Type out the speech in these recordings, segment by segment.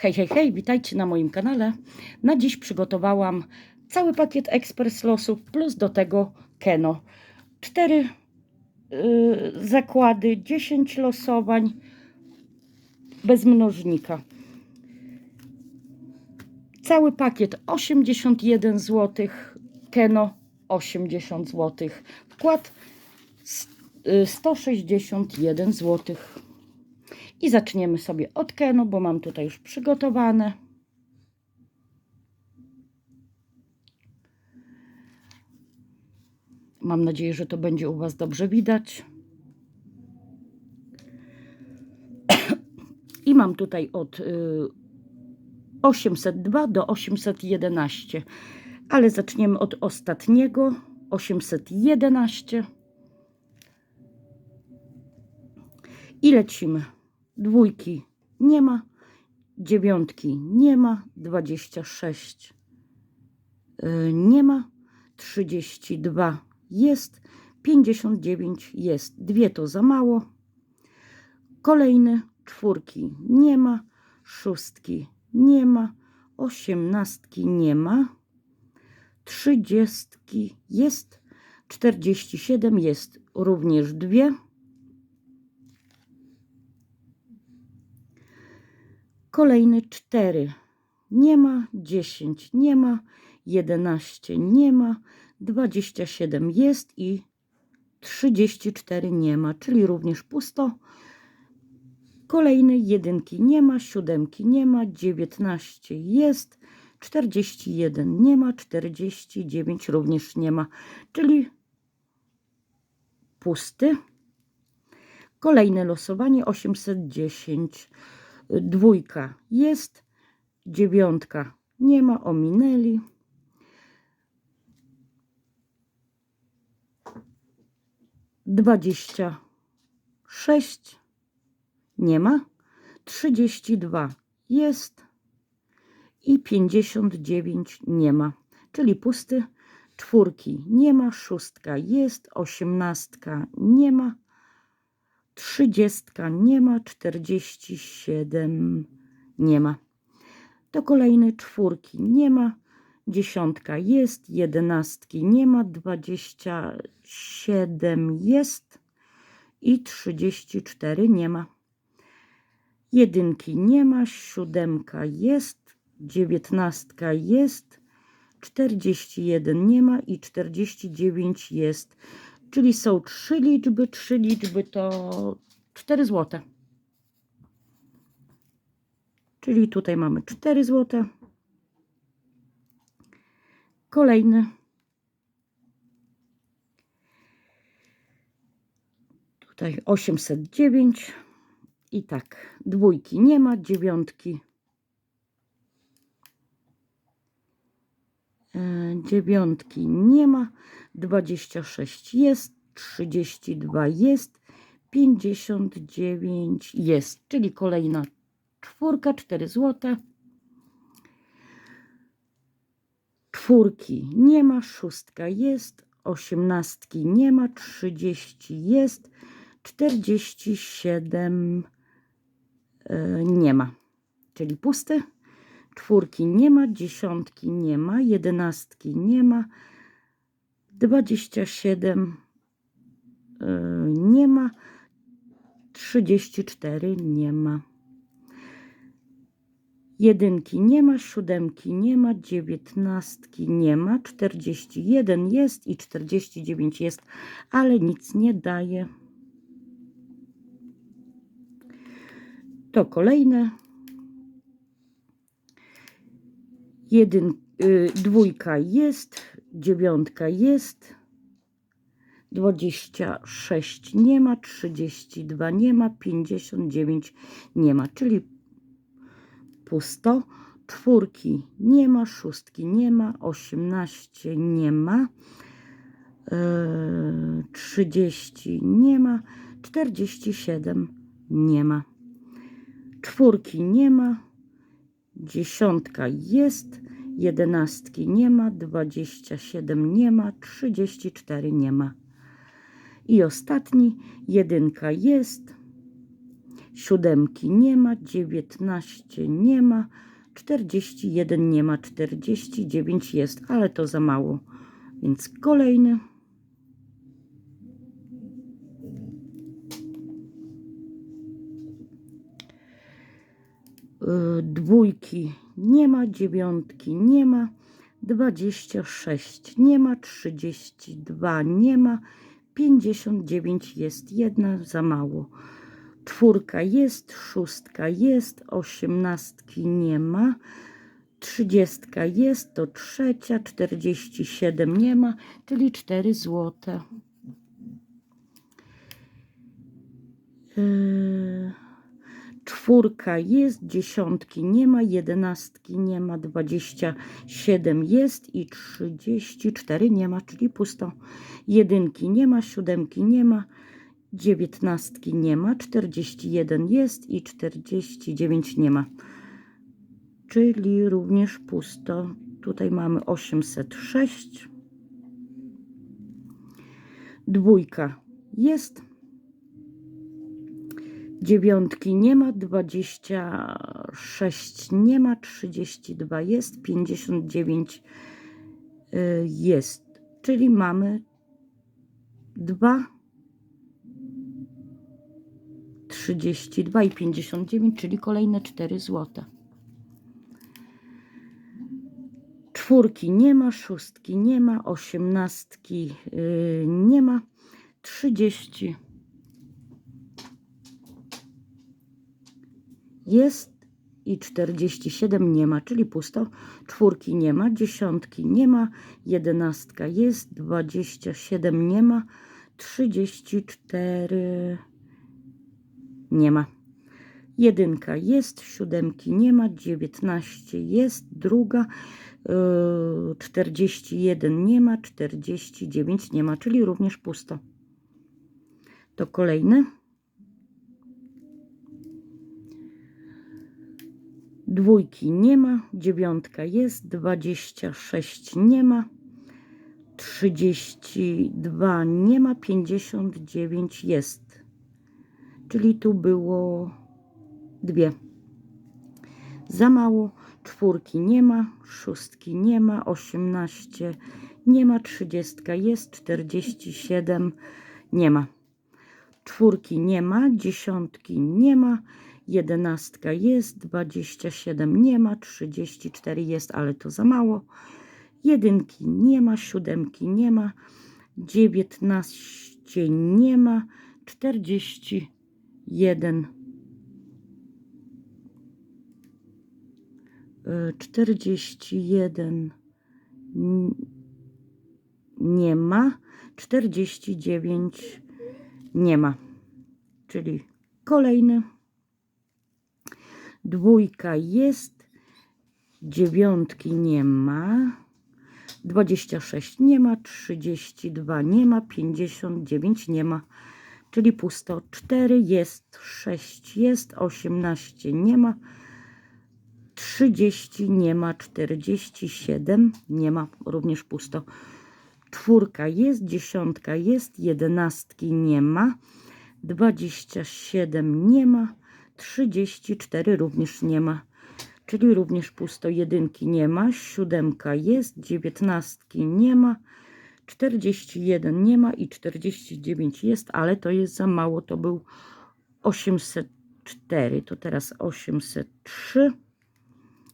Hej, hej, hej, witajcie na moim kanale. Na dziś przygotowałam cały pakiet ekspres losów plus do tego Keno. Cztery yy, zakłady, 10 losowań bez mnożnika. Cały pakiet 81 zł, Keno 80 zł. Wkład s- y, 161 zł. I zaczniemy sobie od Keno, bo mam tutaj już przygotowane. Mam nadzieję, że to będzie u Was dobrze widać. I mam tutaj od y, 802 do 811, ale zaczniemy od ostatniego 811 i lecimy. Dwójki. Nie ma, dziewiątki. Nie ma, 26 y, nie ma, 32 jest, 59 jest. Dwie to za mało. Kolejny czwórki. Nie ma, szóstki. Nie ma, osiemnastki. Nie ma, trzydziestki. Jest, 47 jest. Również dwie. Kolejny cztery nie ma, 10 nie ma, 11 nie ma, 27 jest i 34 nie ma, czyli również pusto. Kolejnej jedynki nie ma, siódemki nie ma, 19 jest, 41 nie ma, 49 również nie ma, czyli pusty. Kolejne losowanie 810. Dwójka jest, dziewiątka nie ma, ominęli. Dwadzieścia sześć nie ma, trzydzieści dwa jest i pięćdziesiąt dziewięć nie ma, czyli pusty. Czwórki nie ma, szóstka jest, osiemnastka nie ma, trzydziestka nie ma, czterdzieści siedem nie ma. To kolejne czwórki nie ma, dziesiątka jest, jedenastki nie ma, dwadzieścia siedem jest i trzydzieści cztery nie ma. Jedynki nie ma, siódemka jest, dziewiętnastka jest, czterdzieści jeden nie ma i czterdzieści dziewięć jest. Czyli są trzy liczby, trzy liczby to 4 złote. Czyli tutaj mamy 4 złote. Kolejny. Tutaj 809. I tak, dwójki nie ma, dziewiątki. E, dziewiątki. Nie ma, 26 jest, 32 jest, 59 jest, czyli kolejna czwórka, 4 złote. Czwórki. Nie ma, szóstka jest, osiemnastki. Nie ma, 30 jest, 47 e, nie ma, czyli pusty. Czwórki nie ma, dziesiątki nie ma, jedenastki nie ma, 27 y, nie ma, 34 nie ma. Jedynki nie ma, siódemki nie ma, dziewiętnastki nie ma, 41 jest i 49 jest, ale nic nie daje. To kolejne. Jedyn, y, dwójka jest, dziewiątka jest, 26 nie ma, 32 nie ma, 59 nie ma, czyli pusto. Czwórki nie ma, szóstki nie ma, 18 nie ma, yy, 30 nie ma, 47 nie ma. Czwórki nie ma, dziesiątka jest, jedenastki nie ma, 27 nie ma, 34 nie ma. I ostatni, jedynka jest, siódemki nie ma, 19 nie ma, 41 nie ma, 49 jest, ale to za mało. Więc kolejny. Dwójki nie ma, dziewiątki nie ma, 26 nie ma, 32 nie ma, 59 jest, jedna za mało. Czwórka jest, szóstka jest, osiemnastki nie ma, trzydziestka jest, to trzecia, 47 nie ma, czyli 4 złote. Yy, Czwórka jest, dziesiątki nie ma, jedenastki nie ma, 27 jest i 34 nie ma, czyli pusto. Jedynki nie ma, siódemki nie ma, dziewiętnastki nie ma, 41 jest i 49 nie ma. Czyli również pusto. Tutaj mamy 806. Dwójka jest. Dziewiątki nie ma, 26 nie ma, 32 jest, 59 y, jest. Czyli mamy 2, 32 i 59, czyli kolejne 4 złote. Czwórki nie ma, szóstki nie ma, osiemnastki y, nie ma, 30 jest i 47 nie ma, czyli pusto. Czwórki nie ma, dziesiątki nie ma, jedenastka jest, 27 nie ma, 34 nie ma. Jedynka jest, siódemki nie ma, 19 jest, druga, yy, 41 nie ma, 49 nie ma, czyli również pusto. To kolejny. Dwójki nie ma, dziewiątka jest, 26 nie ma, 32 nie ma, 59 jest. Czyli tu było dwie. Za mało, czwórki nie ma, szóstki nie ma, 18 nie ma, 30 jest, 47 nie ma. Czwórki nie ma, dziesiątki nie ma, jedenastka jest, 27 nie ma, 34 jest, ale to za mało. Jedynki nie ma, siódemki nie ma, 19 nie ma, 41 y, 41 n- nie ma, 49 nie ma. Czyli kolejny. Dwójka jest, dziewiątki nie ma, 26 nie ma, 32 nie ma, 59 nie ma, czyli pusto. 4 jest, 6 jest, 18 nie ma, 30 nie ma, 47 nie ma, również pusto. Czwórka jest, dziesiątka jest, jedenastki nie ma, 27 nie ma, 34 również nie ma, czyli również pusto. Jedynki nie ma, siódemka jest, dziewiętnastki nie ma, 41 nie ma i 49 jest, ale to jest za mało. To był 804, to teraz 803,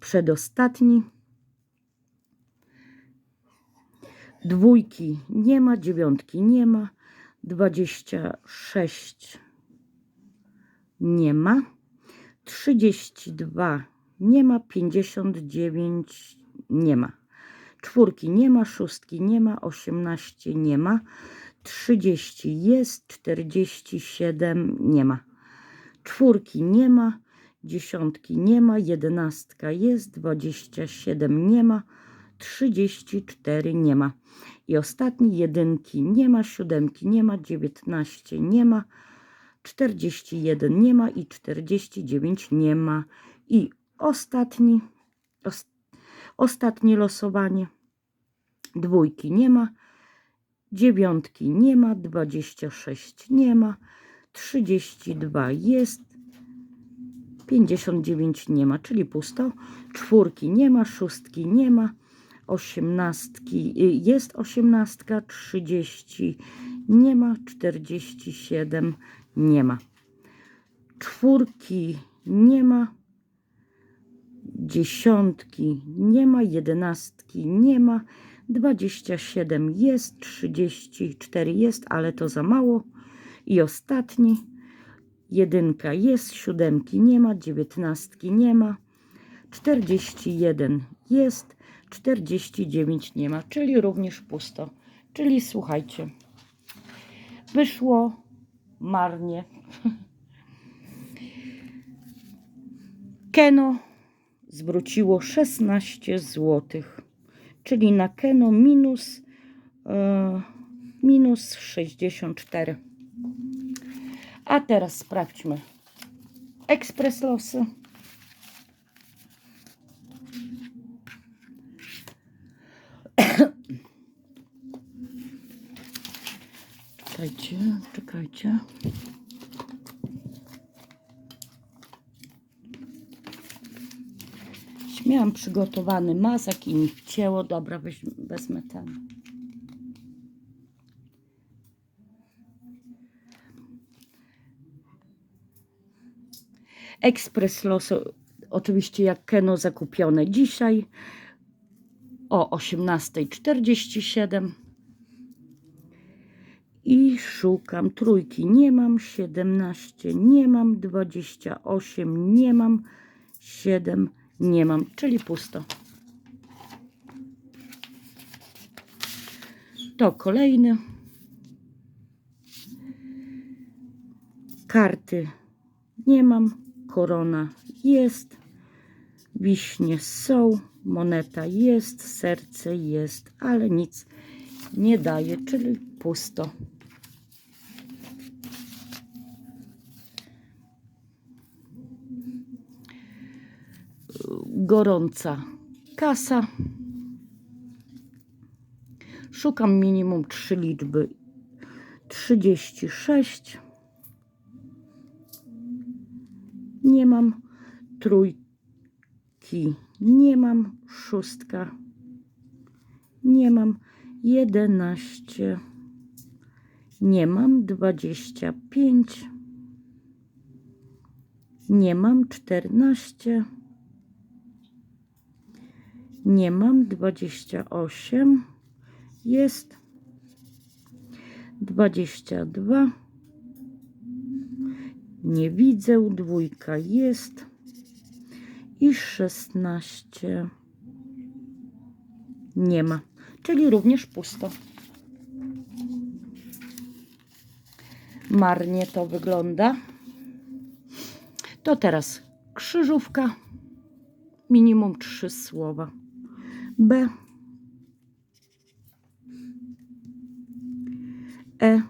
przedostatni. Dwójki nie ma, dziewiątki nie ma, 26 nie ma, 32 nie ma, 59 nie ma, czwórki nie ma, szóstki nie ma, 18 nie ma, 30 jest, 47 nie ma, czwórki nie ma, dziesiątki nie ma, jedenastka jest, 27 nie ma, 34 nie ma. I ostatni jedynki nie ma, siódemki nie ma, 19 nie ma, 41 nie ma i 49 nie ma. I ostatni, os, ostatnie losowanie. Dwójki nie ma, dziewiątki nie ma, 26 nie ma, 32 jest, 59 nie ma, czyli pusto. Czwórki nie ma, szóstki nie ma, osiemnastki y, jest osiemnastka, 30 nie ma, 47 nie ma. Czwórki nie ma, dziesiątki nie ma, jedenastki nie ma, 27 jest, 34 jest, ale to za mało. I ostatni, jedynka jest, siódemki nie ma, dziewiętnastki nie ma, 41 jest, 49 nie ma, czyli również pusto. Czyli słuchajcie, wyszło marnie. Keno zwróciło 16 zł, czyli na Keno minus, e, minus 64. A teraz sprawdźmy ekspres losy. Czekajcie, czekajcie. Miałam przygotowany mazak i mi wcięło. Dobra, weź, wezmę ten. Ekspres losu, oczywiście jak Keno zakupione dzisiaj o 18.47 i szukam trójki. Nie mam 17 nie mam 28 nie mam 7 nie mam czyli pusto. To kolejny karty. Nie mam. Korona jest, wiśnie są, moneta jest, serce jest, ale nic nie daje, czyli pusto. Gorąca kasa. Szukam minimum trzy liczby. 36 nie mam, trójki nie mam, szóstka nie mam, jedenaście nie mam, dwadzieścia pięć nie mam, czternaście nie mam, dwadzieścia osiem. Jest, dwadzieścia dwa. Nie widzę, dwójka jest. I 16 nie ma, czyli również pusto. Marnie to wygląda. To teraz krzyżówka, minimum trzy słowa. B, E,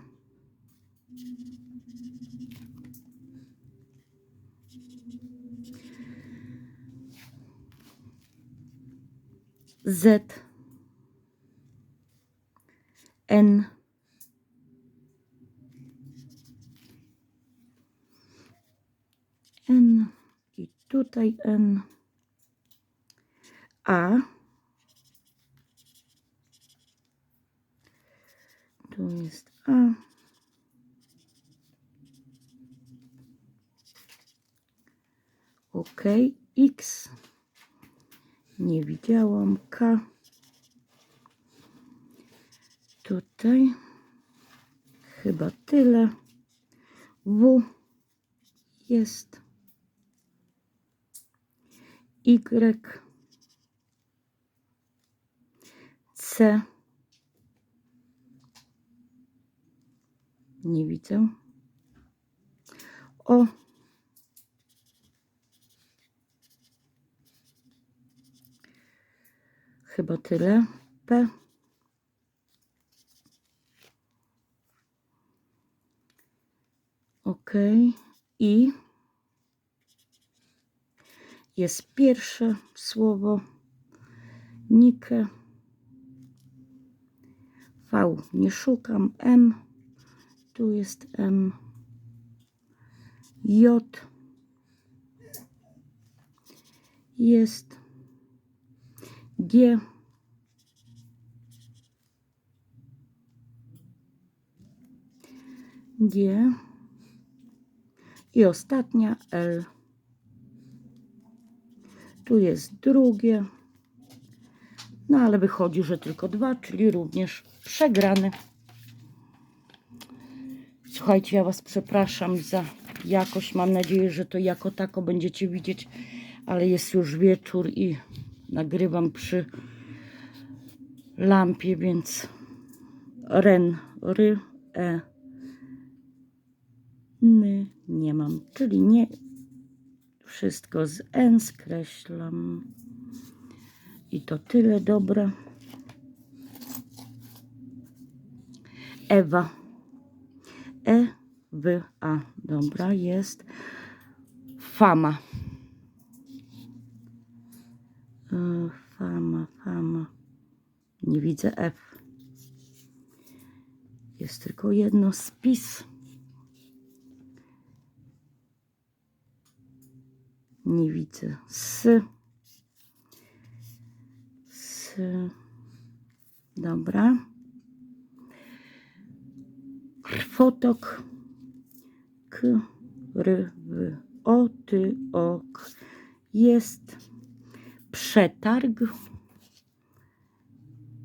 Z. N. N. I tutaj N. A tu jest A OK X nie widziałam. K. Tutaj. Chyba tyle. W. Jest. Y. C. Nie widzę. O. Chyba tyle. P. OK. I jest pierwsze słowo. Nike. V nie szukam. M. Tu jest M. J. jest G. G. I ostatnia L. Tu jest drugie. No ale wychodzi, że tylko dwa, czyli również przegrany. Słuchajcie, ja Was przepraszam za jakość. Mam nadzieję, że to jako tako będziecie widzieć, ale jest już wieczór i nagrywam przy lampie, więc ren, ry, e, ny nie mam, czyli nie wszystko z n skreślam. I to tyle dobra. Ewa. E, w, a. Dobra, jest. Fama. E, Fama, fama. Nie widzę F. Jest tylko jedno spis. Nie widzę S. S. Dobra. Krwotok. K. R. W. O. Ty. Ok. Jest. Przetarg.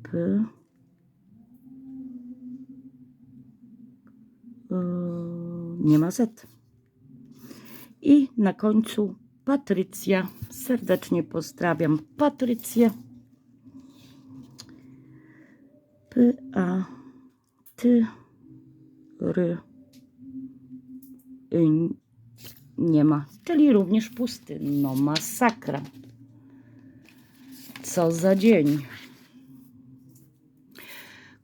P. E, Nie ma Z. I na końcu Patrycja. Serdecznie pozdrawiam Patrycję. P, R, Y, nie ma, czyli również pusty. No masakra. Co za dzień.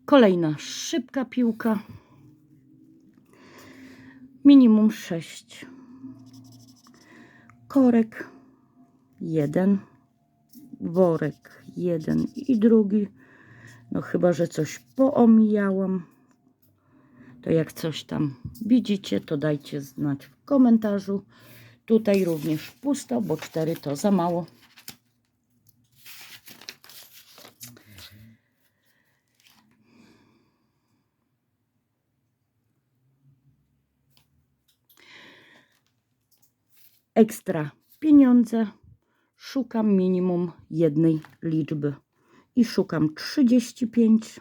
Kolejna szybka piłka. Minimum 6. Korek jeden. Worek jeden i drugi. No chyba, że coś poomijałam. To jak coś tam widzicie, to dajcie znać w komentarzu. Tutaj również pusto, bo 4 to za mało. Ekstra pieniądze. Szukam minimum jednej liczby. I szukam 35.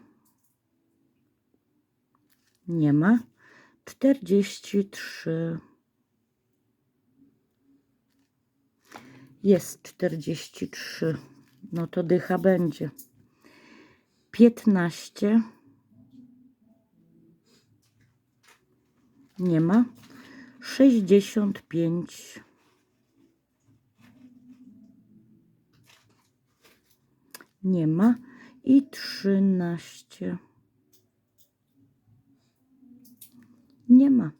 Nie ma. 43. Jest 43. No to dycha będzie. 15. Nie ma. 65. Nie ma. I 13. Nie ma.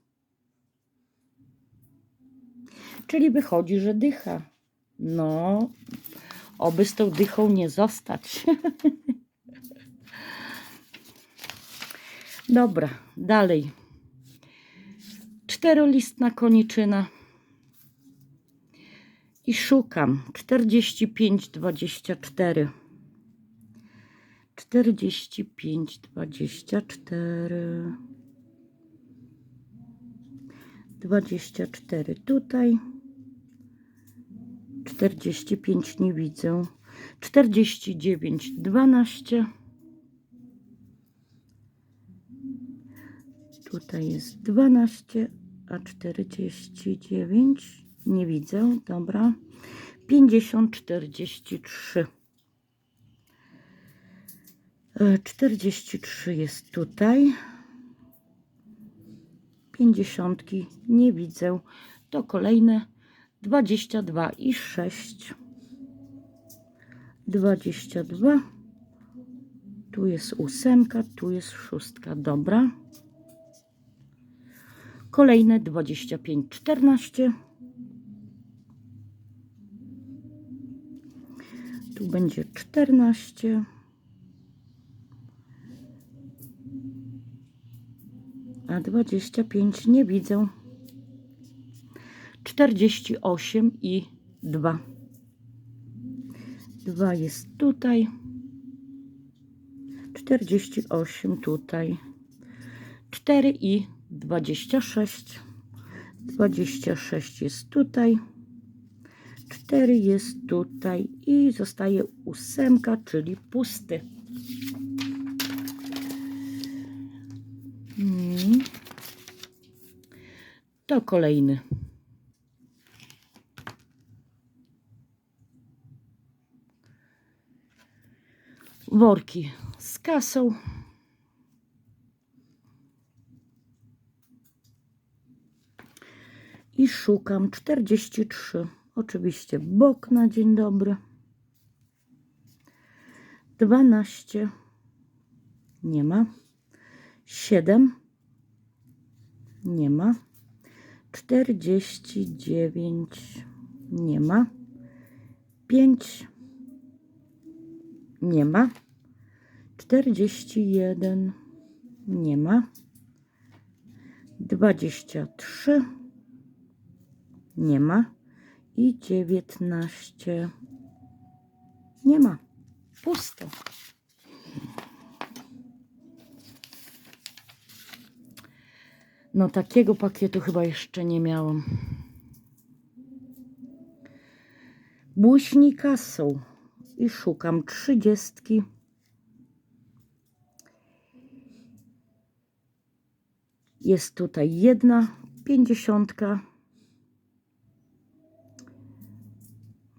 Czyli wychodzi, że dycha. No, oby z tą dychą nie zostać. Dobra, dalej. Czterolistna koniczyna. I szukam 45, 24. 45, 24. 24 tutaj. 45 nie widzę. 49, 12. Tutaj jest 12, a 49 nie widzę. Dobra. 50, 43. E, 43 jest tutaj. Pięćdziesiątki nie widzę. To kolejne 22 i 6. 22. Tu jest ósemka, tu jest szóstka. Dobra. Kolejne 25, 14. Tu będzie 14. A 25 nie widzę. 48 i 2. 2 jest tutaj. 48 tutaj. 4 i 26. 26 jest tutaj. 4 jest tutaj i zostaje ósemka, czyli pusty. To kolejny. Worki z kasą. I szukam 43. Oczywiście bok na dzień dobry. 12. Nie ma. 7. Nie ma. 49. Nie ma. 5. Nie ma. 41. Nie ma. 23. Nie ma. I 19. Nie ma. Pusto. No takiego pakietu chyba jeszcze nie miałam. Błyśnika są. I szukam trzydziestki. Jest tutaj jedna pięćdziesiątka.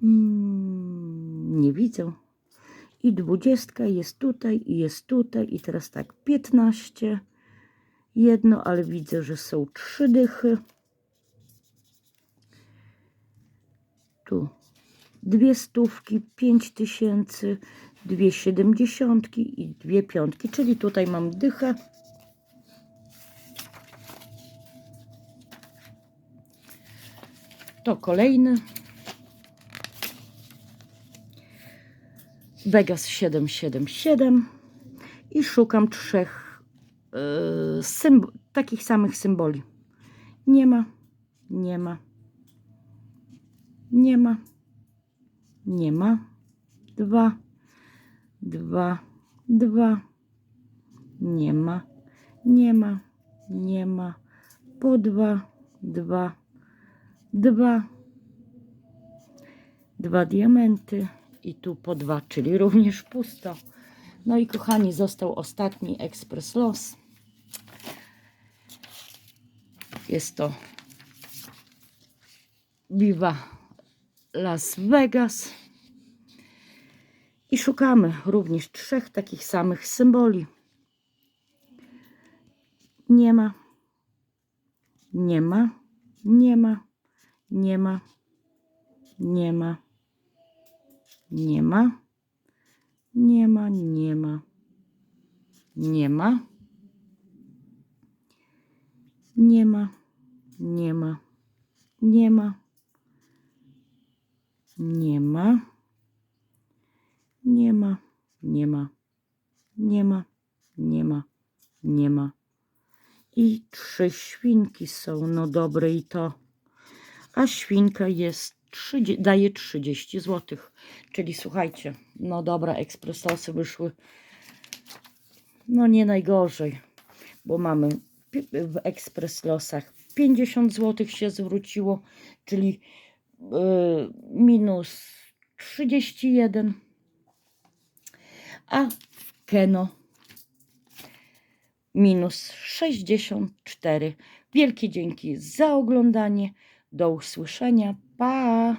Mm, nie widzę. I dwudziestka jest tutaj, i jest tutaj. I teraz tak, piętnaście. Jedno, ale widzę, że są trzy dychy. Tu dwie stówki, pięć tysięcy, dwie siedemdziesiątki i dwie piątki, czyli tutaj mam dychę. To kolejny. Vegas 777 i szukam trzech takich samych symboli. Nie ma, nie ma, nie ma, nie ma. Dwa, dwa, dwa, nie ma, nie ma, nie ma. Po dwa, dwa, dwa, dwa diamenty i tu po dwa, czyli również pusto. No i kochani, został ostatni ekspres los. Jest to Viva Las Vegas. I szukamy również trzech takich samych symboli. Nie ma. Nie ma. Nie ma. Nie ma. Nie ma. Nie ma. Nie ma, nie ma. Nie ma. Nie ma. Nie ma. Nie ma. Nie ma. Nie ma. Nie ma. Nie ma. Nie ma. Nie ma. I trzy świnki są. No dobre i to. A świnka jest 30, daje 30 zł. Czyli słuchajcie, no dobra, ekspresosy wyszły no nie najgorzej, bo mamy w ekspres losach 50 zł się zwróciło, czyli yy, minus 31, a w Keno minus 64. Wielkie dzięki za oglądanie. Do usłyszenia. Pa!